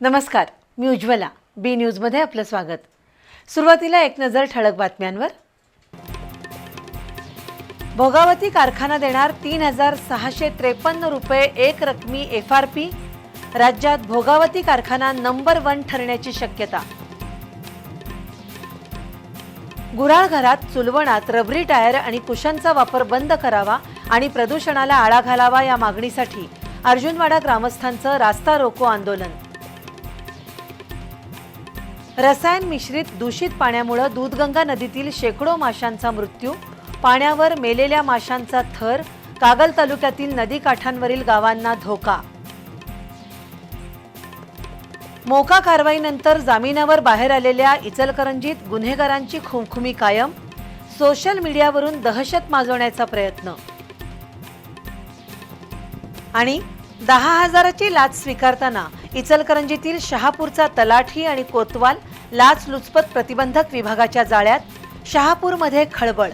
नमस्कार मी उज्ज्वला. बी न्यूजमध्ये आपलं स्वागत. सुरुवातीला एक नजर ठळक बातम्यांवर. भोगावती कारखाना देणार तीन हजार सहाशे त्रेपन्न रुपये एक रकमी एफ आर पी राज्यात भोगावती कारखाना नंबर वन ठरण्याची शक्यता. गुराळ घरात चुलवणात रबरी टायर आणि कुशनचा वापर बंद करावा आणि प्रदूषणाला आळा घालावा या मागणीसाठी अर्जुनवाडा ग्रामस्थांचं रास्ता रोको आंदोलन. रसायन मिश्रित दूषित पाण्यामुळे दूधगंगा नदीतील शेकडो माशांचा मृत्यू पाण्यावर मेलेल्या माशांचा थर कागल तालुक्यातील नदीकाठांवरील गावांना धोका. मोका कारवाईनंतर जामिनावर बाहेर आलेल्या इचलकरंजीत गुन्हेगारांची खुमखुमी कायम सोशल मीडियावरून दहशत माजवण्याचा प्रयत्न. आणि दहा हजाराची लाच स्वीकारताना इचलकरंजीतील शहापूरचा तलाठी आणि कोतवाल लाच लुचपत प्रतिबंधक विभागाच्या जाळ्यात शहापूरमध्ये खळबळ